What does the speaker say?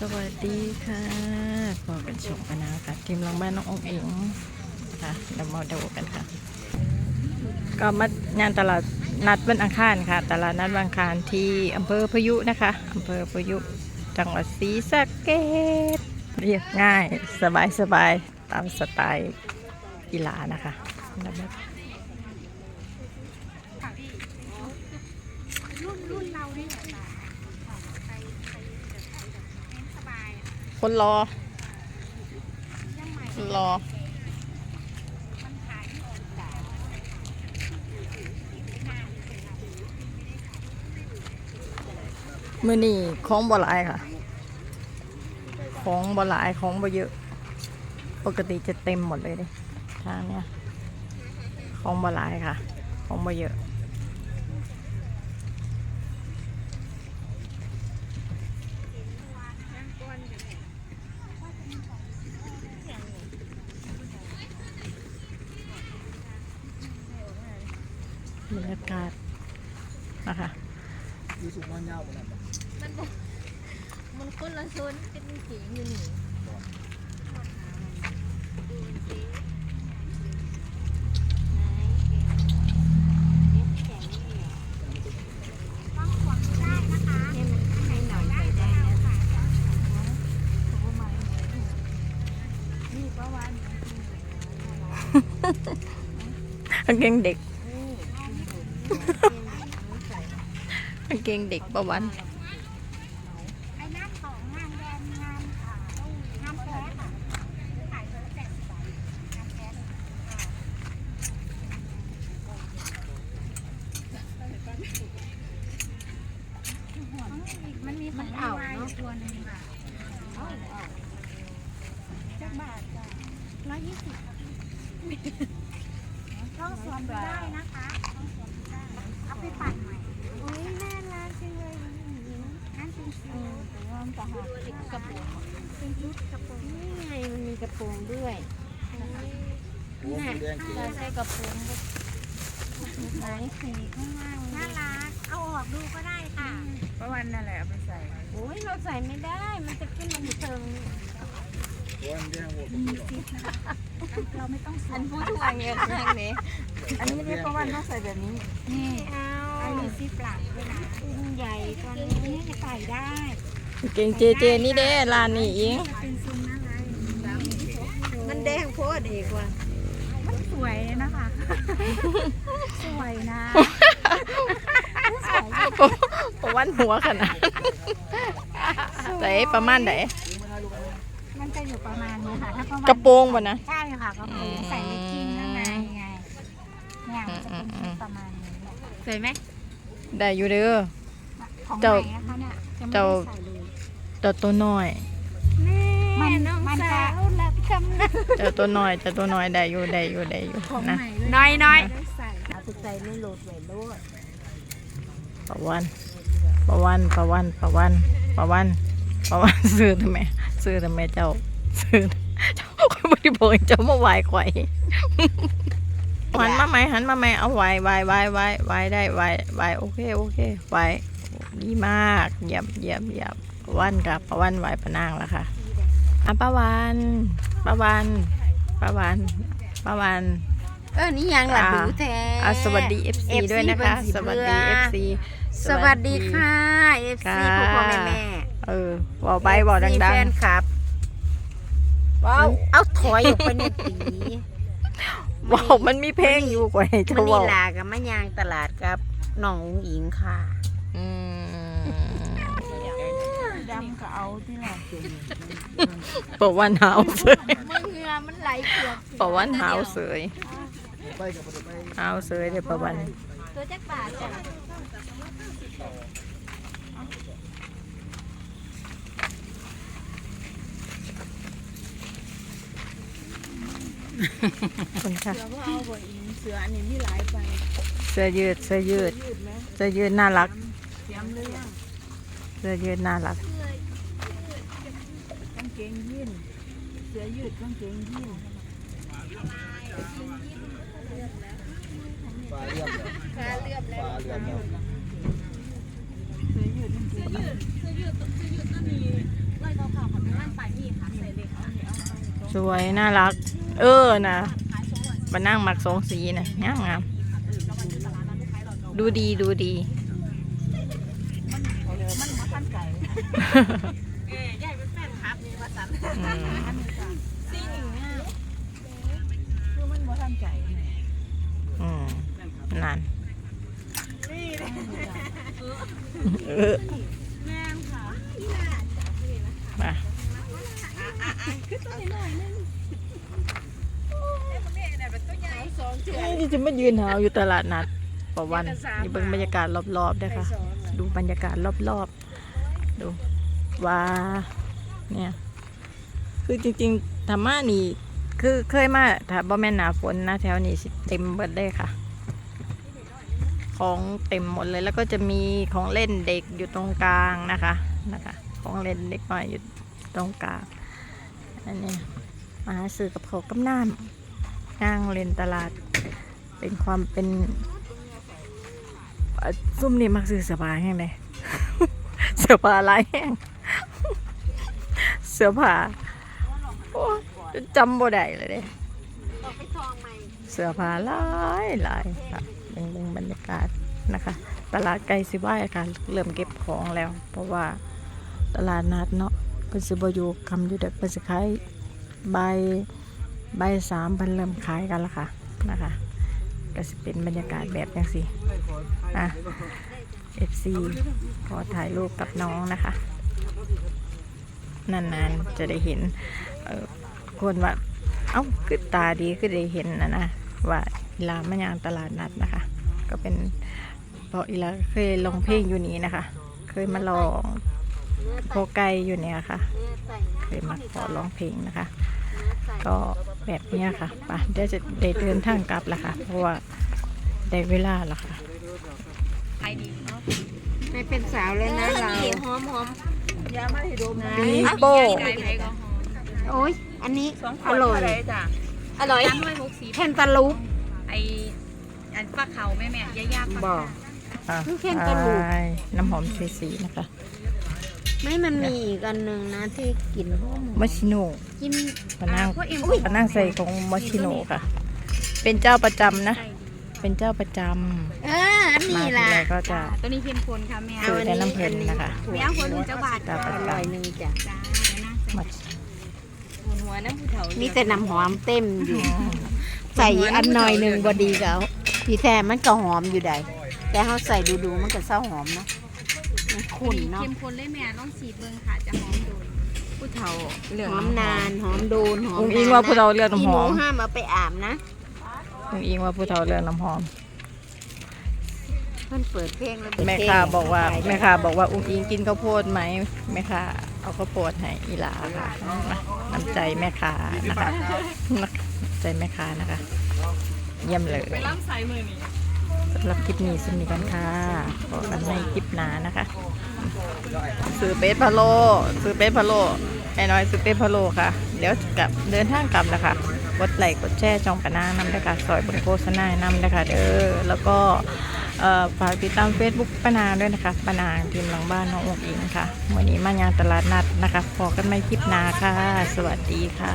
สวัสดีค่ะพอกันชมกันนะคะทีมลังบ้านน้ององเองค่ะเดี๋ยวมาดูกันค่ะ ก็มางานตลาดนัดวันอังคารค่ะ ตลาดนัดวันอังคารที่อำเภอพยุนะคะอำเภอพยุจังหวัดศรีสะเกษเรียกง่ายสบายสบายตามสไตล์กีฬานะคะแล้วก็ รุ่นรุ่นเรานี่แหละค่ะไปไปเน้นสบายอะ คนรอคนรอ มือนี่ของบหลายค่ะ ของบหลายของบ่เยอะ ปกติจะเต็มหมดเลยเด้ทางเนี้ยของบหลายค่ะ ของบ่เยอะ บรรยากาศนะคะยูสุกมันยาวมันปะมันมันคนละโซนเป็นเสียงอยู่นี่ต้องขวดได้นะคะให้หน่อยได้นะนี่ประวันกางเกงเด็ก กางเกงเด็กประวันไอ้น้ำของงานแดงงานอ่างานแพ้ค่ะขายตัวละแปดสิบบาทงานแพ้มันมีของเอาเนาจักบาทจ้ะร้อยยี่สิบต้องสวมได้นะคะต้องสวม ไปปั่นใหม่โอ้ยน่ารักจังเลยหญิงนั่นเป็นสีแต่ว่ามันจะหักกระโปรงเป็นชุดกระโปรงนี่ไงมันมีกระโปรงด้วยโอ้สีแดงเก๋เราใช้กระโปรงก็หลายสีข้างล่างน่ารักเอาออกดูก็ได้ค่ะประวันนั่นแหละเอาไปใส่โอ้ยเราใส่ไม่ได้ มันจะขึ้นมาอยู่เชิง เราไม่ต้องสวอัมนพูดทางเนี้ยทางนี้อันนี้ไม่ได้ประวันต้องใส่แบบนี้ นี่เอาอันนี้ซิปหลังด้วยนะอุ้งใหญ่ตอนนี้นี่จะใส่ได้กางเกงเจเจนี่เด้ร้านนี้อิงเป็นซุ้มนะคะมันแดงโพดเอกว่ะมันสวยนะคะ สวยนะประวันหัวขนาดไหนประมาณไหน มันจะอยู่ประมาณนี้ค่ะถ้าประมาณกระโปรงบ่นะ ใช่ค่ะกระโปรงอืมใส่เลกกิ้งข้างในไงเนี่ยมันจะเป็นชุดประมาณนี้แหละสวยไหมได้อยู่เด้อ ของเจ้าใหม่นะคะเนี่ยจะไม่เจ้าได้ใส่เลยเจ้าตัวน้อย มันน้องมันสาจะวรับคำนั้นเจ้าตัวน้อยเจ้าตัวน้อยได้อยู่ได้อยู่ได้อยู่ของนะใหม่เลยน้อยน้อยไม่ได้ใส่เอาไปใส่ในโหลดไว้โลดประวันประวันประวันประวันประวันประวันซื้อทำไม ซื้อทำไมเจ้า ซื้อเจ้าไม่ได้บอกให้เจ้ามาไหวข่อยหันมาไหมหันมาไหมเอาไหวไหวไหวไหวไหวได้ไหวไหวโอเคโอเคไหวดีมากเยี่ยมเยี่ยมเยี่ยมประวันกับประวันไหวประนางแล้วค่ะอะประวันประวันประวันประวันเออนี่ยังหลับอ่าดูแท้อะสวัสดี FC ด้วยนะคะเบิ่งสวัสดีเบื่อ FC สวัสดีค่ะ FC ค่ะพ่อพ่อแม่แม่ เออบอกไปบอกดังแฟนคลับว้าวเอาถอยออกไปเนี่ยตีๆบอกมันมีเพลงอยู่กว่าให้เจะมันบนี่อกลากับมะยางตลาดกับน้องอุ๋งอิงค่ะอืมดำก็เอาที่หลังบอกวันหาวเสยมือเหงือมันไหลเกือบบอกวันหาวเสยไปกับไปหาวเสยเดี๋ยวประวันตัวจักบาทจ้ะ คนค่ะ เสือก็เอาบ่อิงเสืออันนี้มีหลายไปเสื้อยืดเสื้อยืดยืดไหมเสื้อยืดน่ารักเสียมเรื่องเสื้อยืดน่ารัก กางเกงยีนเสือยืดกางเกงยีนปลาเรียบเลยปลาเลือบปลาเรียบแล้วเสือยืดกางเกงยีนสวยน่ารัก เออนะมานั่งหมักสองสีนะงามงามดูดีดูดีมันมาขั้นไก่อืมคือมันมาขั้นไก่อืมนั่นเออมา นี่จะมายืนหาวอยู่ตลาดนัดประวันนี่เบิ่งบรรยากาศรอบๆด้วยค่ะดูบรรยากาศรอบๆ ดูว่าเนี่ย คือจริงๆธรรมานี่ คือเคยมาถ้าบ่แม่นหนาฝนนะแถวนี้สิเต็มเบิดเลยค่ะ ของเต็มหมดเลยแล้วก็จะมีของเล่นเด็กอยู่ตรงกลางนะคะนะคะ ของเล่นเด็กน้อยอยู่ตรงกลางอันนี้มาหาซื้อกับเขาวกับน้ำ ย่างเล่นตลาด เป็นความเป็นซุ่มนี่มักซื้อเสื้อผ้าแห้งเลยเสื้อผ้าลายแห้งเสื้อผ้าโอ้จำบ่ได้เลยเด้เสื้อผ้าลายลายค่ะเบิ่งเบิ่งบรรยากาศนะคะ ตลาดไก่สิบ้ายค่ะ เริ่มเก็บของแล้ว เพราะว่าตลาดนัดเนาะเพิ่นสิบอยู่คำอยู่เด็กเพิ่นสิขายบ่ายบ่ายสามพิ่นเริ่มขายกันและค่ะนะคะก็สิเป็นบรรยากาศแบบจังซี่อะ FC ขอถ่ายรูปกับน้องนะคะ นานๆจะได้เห็นออคนว่า เอ้าคือตาดีคือได้เห็นนะนะว่าอีลามันยางตลาดนัดนะคะ ก็เป็นเพราะอีลาเคยลองเพลงอยู่นี้นะคะ เคยมาลองโคไกอยู่เนี่ยค่ะ เคยมาขอร้องเพลงนะคะ ก็แบบเนี้ยค่ะไปเดี๋ยวจะได้เดินทางกลับแล้วค่ะ เพราะว่าได้เวลาแล้วค่ะไม่เป็นสาวเลยนะเราหอมหอมยามาให้ดมนะปีโป้โอ้ยอันนี้สองขอวดร่อยเท่าไหร่จ้ะอร่อยน้ำด้วยหกสิบแคนตาลูปไออันฟักเขาแม่แม่ย่าย่าฟักบอกอะคือเข้มกระดูกไปน้ำหอมสีสีนะคะ ไม่มันมีอีกอันหนึ่งนะที่กินพวกหมูมอชิโน่กินปะนั่งพวกเอ็มปะนั่งใส่ของมอชิโน่ค่ะ เป็นเจ้าประจำนะ เป็นเจ้าประจเอออันำมานี้ทีล่ะไรก็จะตัวนี้เข้มข้นค่ะแม่ซื้อแต่น้ำเพลินนะคะแม่เอาคนหนึ่งเจ้าบาทเจ้าประอจร่อยหนึ่งจ้ะจ้านะำมาหัวหัวน้ำผู้เฒ่ามีแต่น้ำหอมเต็มอยู่ ใส่อันหน่อยหนึ่งบดีเขาพี่แท้มันก็หอมอยู่ใดแต่เขาใส่ดูๆมันก็เศร้าหอมเนาะ มันขุ่นเนาะเข้มข้นเลยแม่ต้องสีเบิ้งค่ะจะหอมโดนผู้เฒ่าเรื่องหอมนานหอมโดนหอมอุ้งอิงนนว่าผู้เฒ่าเรื่องพี่น้ำหหมูอมห้ามเอาไปอาบนะอุ้งอิงว่าผู้เฒ่าเรื่องน้ำหอมเพิ่นเปิดเพลงแล้วเปิดแม่เพลงค้าบอกว่าแม่ค้าบอกว่าอุ้งอิงกินข้าวโพดไหมแม่ค้าเอาข้าวโพดให้อีหลาค่ะนะน้ำใจแม่ค้านะคะน้ำใจแม่ค้านะคะ เยี่ยมเลยสำหรับคลิปนี้สนิทกันค่ะขอกันในคลิปหน้านะคะ ซื้อเป็ดพะโลซื้อเป็ดพะโลไอ้น้อยซื้อเป็ดพะโลค่ะ เดี๋ยวกลับเดินทางกลับนะคะกดไลค์กดแชร์จองปะนางน้ำนะคะซอยบนโฆษณานำนะคะเด้อแล้วก็ฝากติดตาม Facebook ป้านางด้วยนะคะป้านางทีมหลังบ้านน้ององอิงค่ะวันนี้มางานตลาดนัดนะคะพอกันไม่คลิปหนาค่ะ สวัสดีค่ะ